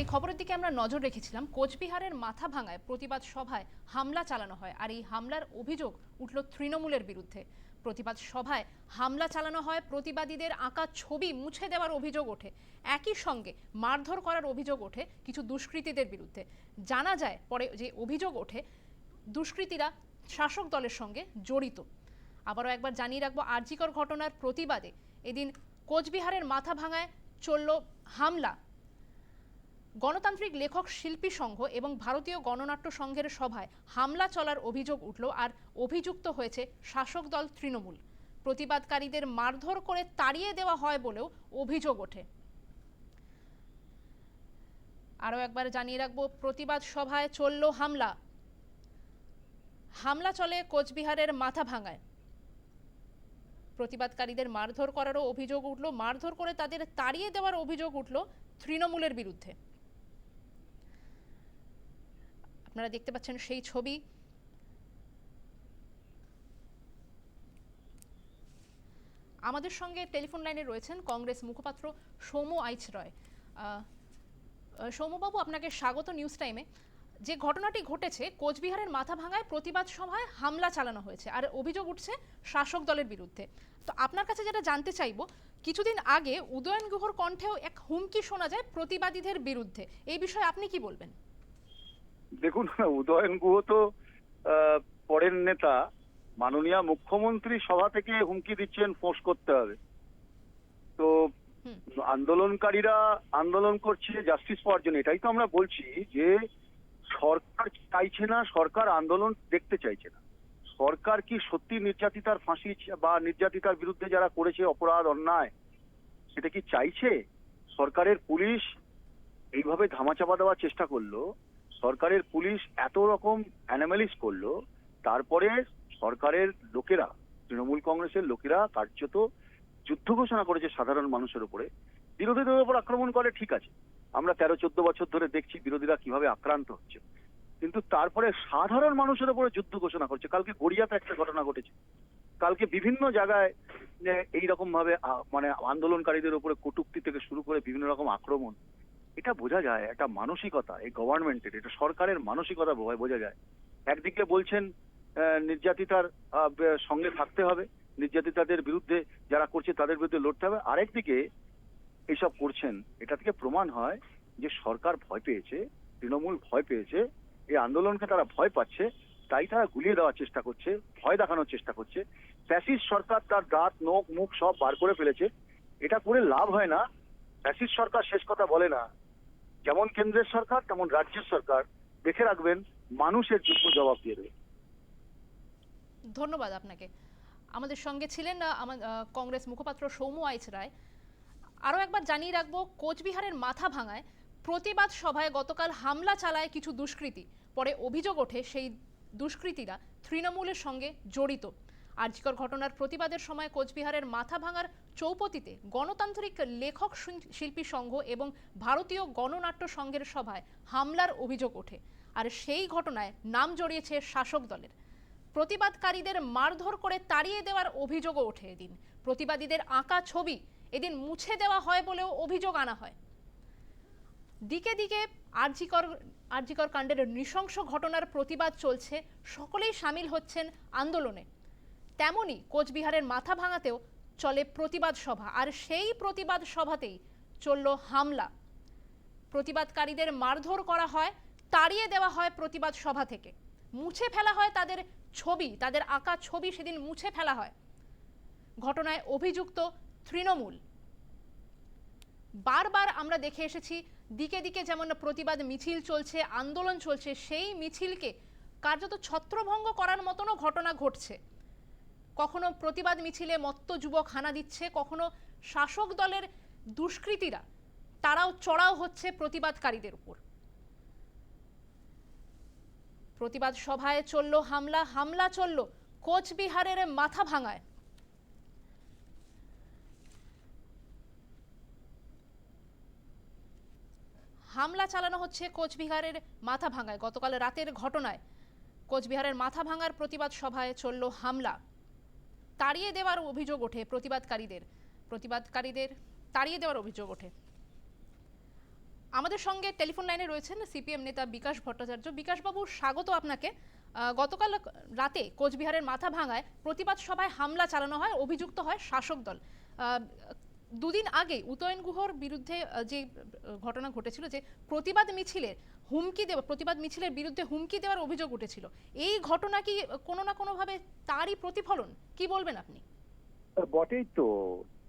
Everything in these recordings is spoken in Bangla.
যে খবরের দিকে আমরা নজর রেখেছিলাম। কোচবিহারের মাথা ভাঙায় প্রতিবাদ সভায় হামলা চালানো হয় আর এই হামলার অভিযোগ উঠল তৃণমূলের বিরুদ্ধে। প্রতিবাদ সভায় হামলা চালানো হয় প্রতিবাদীদের আঁকা ছবি মুছে দেওয়ার অভিযোগ ওঠে। একই সঙ্গে মারধর করার অভিযোগ ওঠে কিছু দুষ্কৃতীদের বিরুদ্ধে। জানা যায় পরে যে অভিযোগ ওঠে, দুষ্কৃতীরা শাসক দলের সঙ্গে জড়িত। আবারও একবার জানিয়ে রাখব, আরজিকর ঘটনার প্রতিবাদে এদিন কোচবিহারের মাথা ভাঙায় চলল হামলা। গণতান্ত্রিক লেখক শিল্পী সংঘ এবং ভারতীয় গণনাট্য সংঘের সভায় হামলা চলার অভিযোগ উঠল আর অভিযুক্ত হয়েছে শাসক দল তৃণমূল। প্রতিবাদকারীদের মারধর করে তাড়িয়ে দেওয়া হয় বলেও অভিযোগ ওঠে। আরও একবার জানিয়ে রাখব, প্রতিবাদ সভায় চলল হামলা। হামলা চলে কোচবিহারের মাথা ভাঙায় প্রতিবাদকারীদের মারধর করারও অভিযোগ উঠল, মারধর করে তাদের তাড়িয়ে দেওয়ার অভিযোগ উঠল তৃণমূলের বিরুদ্ধে। আপনারা দেখতে পাচ্ছেন সেই ছবি। আমাদের সঙ্গে টেলিফোন লাইনে রয়েছেন কংগ্রেস মুখপাত্র সৌম্য আইচ রয়। সৌম্যবাবু, আপনাকে স্বাগত নিউজ টাইমে। যে ঘটনাটি ঘটেছে, কোচবিহারের মাথা ভাঙায় প্রতিবাদ সভায় হামলা চালানো হয়েছে আর অভিযোগ উঠছে শাসক দলের বিরুদ্ধে। তো আপনার কাছে যেটা জানতে চাইব, কিছুদিন আগে উদয়ন গুহর কণ্ঠেও এক হুমকি শোনা যায় প্রতিবাদীদের বিরুদ্ধে। এই বিষয়ে আপনি কি বলবেন? দেখুন উদয়ন গুহ তো পরের নেতা। মাননীয় মুখ্যমন্ত্রী সভা থেকে হুমকি দিচ্ছেন ফোঁস করতে হবে। তো। আন্দোলনকারীরা আন্দোলন করছে জাস্টিস পাওয়ার জন্য। এটাই তো আমরা বলছি যে সরকার চাইছে না সরকার আন্দোলন দেখতে চাইছে না। সরকার কি সত্যি নির্যাতিতার ফাঁসি বা নির্যাতিতার বিরুদ্ধে যারা করেছে অপরাধ অন্যায় সেটা কি চাইছে? সরকারের পুলিশ এইভাবে ধামাচাপা দেওয়ার চেষ্টা করল। সরকারের পুলিশ এত রকম অ্যানামেলিস করল, তারপরে সরকারের লোকেরা, তৃণমূল কংগ্রেসের লোকেরা কার্যত যুদ্ধ ঘোষণা করেছে সাধারণ মানুষের উপরে। বিরোধীদের উপর আক্রমণ করে, ঠিক আছে। আমরা তেরো, চোদ্দ বছর ধরে দেখছি বিরোধীরা কীভাবে আক্রান্ত হচ্ছে। কিন্তু তারপরে সাধারণ মানুষের উপরে যুদ্ধ ঘোষণা করছে। কালকে গড়িয়াতে একটা ঘটনা ঘটেছে। কালকে বিভিন্ন জায়গায় এই রকম ভাবে মানে আন্দোলনকারীদের উপরে কটূক্তি থেকে শুরু করে বিভিন্ন রকম আক্রমণ। এটা বোঝা যায়, একটা মানসিকতা, এই গভর্নমেন্টের এটা সরকারের মানসিকতা বোঝা- যায়। একদিকে বলছেন নির্যাতিতার সঙ্গে থাকতে হবে, নির্যাতিতাদের বিরুদ্ধে যারা করছে তাদের বিরুদ্ধে লড়তে হবে। আরেকদিকে এইসব করছেন, এটা থেকে প্রমাণ হয় যে সরকার ভয় পেয়েছে, তৃণমূল ভয় পেয়েছে, এই আন্দোলনকে তারা ভয় পাচ্ছে, তাই তারা গুলিয়ে দেওয়ার চেষ্টা করছে, ভয় দেখানোর চেষ্টা করছে। ফ্যাসিস্ট সরকার তার দাঁত, নখ, মুখ সব বার করে ফেলেছে, এটা করে লাভ হয় না। ফ্যাসিস্ট সরকার শেষ কথা বলে না। যেমন কেন্দ্রের সরকার, তেমন রাজ্যের সরকার। দেখে রাখবেন, মানুষের যোগ্য জবাব দিয়ে দেবে। ধন্যবাদ আপনাকে। আমাদের সঙ্গে ছিলেন কংগ্রেস মুখপাত্র সৌম্য আইচ রায়। আরও একবার জানিয়ে রাখব, কোচবিহারের মাথা ভাঙায় প্রতিবাদ সভায় গতকাল হামলা চালায় কিছু দুষ্কৃতী। পরে অভিযোগ ওঠে, সেই দুষ্কৃতীরা তৃণমূলের সঙ্গে জড়িত। আর্জিকর ঘটনার প্রতিবাদের সময় কোচবিহারের মাথা ভাঙার চৌপতিতে গণতান্ত্রিক লেখক শিল- শিল্পী সংঘ এবং ভারতীয় গণনাট্য সংঘের সভায় হামলার অভিযোগ ওঠে। আর সেই ঘটনায় নাম জড়িয়েছে শাসক দলের। প্রতিবাদকারীদের মারধর করে তাড়িয়ে দেওয়ার অভিযোগও ওঠে এদিন। প্রতিবাদীদের আঁকা ছবি এদিন মুছে দেওয়া হয় বলেও অভিযোগ আনা হয়। দিকে দিকে আরজিকর আরজিকর কাণ্ডের নৃশংস ঘটনার প্রতিবাদ চলছে। সকলেই সামিল হচ্ছেন আন্দোলনে। তেমনি কোচবিহারের মাথা ভাঙাতেও চলে প্রতিবাদ সভা, আর সেই প্রতিবাদ সভাতেই চলল হামলা। প্রতিবাদকারীদের মারধর করা হয়, তাড়িয়ে দেওয়া হয় প্রতিবাদ সভা থেকে। মুছে ফেলা হয় তাদের ছবি, তাদের আঁকা ছবি সেদিন মুছে ফেলা হয়। ঘটনায় অভিযুক্ত তৃণমূল। বারবার আমরা দেখে এসেছি, দিকে দিকে যেমন প্রতিবাদ মিছিল চলছে, আন্দোলন চলছে, সেই মিছিলকে কার্যত ছত্রভঙ্গ করার মতনও ঘটনা ঘটছে। কখনো প্রতিবাদ মিছিলে মত্ত যুবক হানা দিচ্ছে, কখনো শাসক দলের দুষ্কৃতীরা, তারাও চড়াও হচ্ছে প্রতিবাদকারীদের উপর। প্রতিবাদ সভায় চলল হামলা হামলা চলল কোচবিহারের মাথা ভাঙায়। হামলা চালানো হচ্ছে কোচবিহারের মাথা ভাঙায়। গতকাল রাতের ঘটনায় কোচবিহারের মাথা ভাঙার প্রতিবাদ সভায় চলল হামলা। তাড়িয়ে দেওয়ার অভিযোগ ওঠে প্রতিবাদকারীদের। প্রতিবাদকারীদের তাড়িয়ে দেওয়ার অভিযোগ ওঠে। আমাদের সঙ্গে টেলিফোন লাইনে রয়েছেন সিপিএম নেতা বিকাশ ভট্টাচার্য। বিকাশবাবু, স্বাগত আপনাকে। গতকাল রাতে কোচবিহারের মাথা ভাঙায় প্রতিবাদ সভায় হামলা চালানো হয়, অভিযুক্ত হয় শাসক দল। দুদিন আগে উদয়ন গুহর বিরুদ্ধে যে ঘটনা ঘটেছিল যে প্রতিবাদ মিছিলের হুমকি দেওয়া, প্রতিবাদ মিছিলের বিরুদ্ধে হুমকি দেওয়ার অভিযোগ উঠেছিল, এই ঘটনা কি কোনো না কোনোভাবে তারই প্রতিফলন? কি বলবেন আপনি? বটেই তো।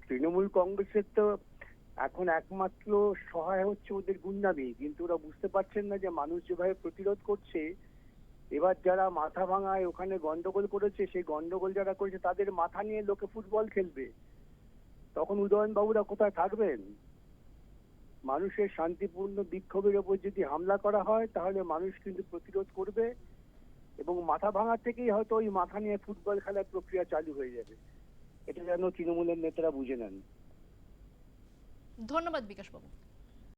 তৃণমূল কংগ্রেসের তো এখন একমাত্র সহায় হচ্ছে ওদের গুন্ডামি, কিন্তু ওরা বুঝতে পারছেন না যে মানুষ যেভাবে প্রতিরোধ করছে, এবার যারা মাথা ভাঙায় ওখানে গন্ডগোল করেছে, সেই গন্ডগোল যারা করেছে তাদের মাথা নিয়ে লোকে ফুটবল খেলবে। তখন উদয়নবাবুরা কোথায় থাকবেন? মানুষের শান্তিপূর্ণ বিক্ষোভের ওপর যদি হামলা করা হয়, তাহলে মানুষ কিন্তু প্রতিরোধ করবে এবং মাথা ভাঙার থেকেই হয়তো ওই মাথা নিয়ে ফুটবল খেলার প্রক্রিয়া চালু হয়ে যাবে। এটা যেন তৃণমূলের নেতারা বুঝে নেন। ধন্যবাদ বিকাশবাবু।